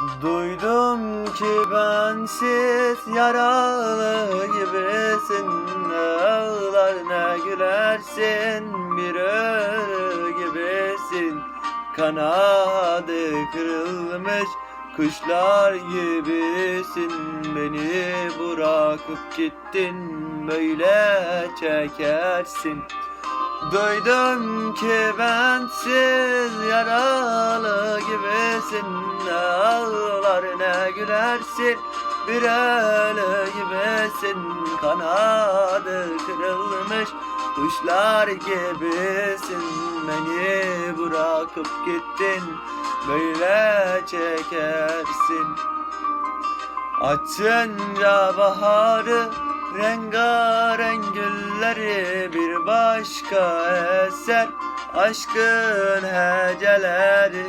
Duydum ki bensiz yaralı gibisin. Ağlar ne gülersin bir ölü gibisin. Kanadı kırılmış kuşlar gibisin. Beni bırakıp gittin böyle çekersin. Duydum ki bensiz yaralı gibisin Ne ağlar ne gülersin. Bir ölü gibisin Kanadı kırılmış. Kuşlar gibisin Beni bırakıp gittin. Böyle çekersin. Açınca baharı rengarenk gülleri bir başka eser. Aşkın heceleri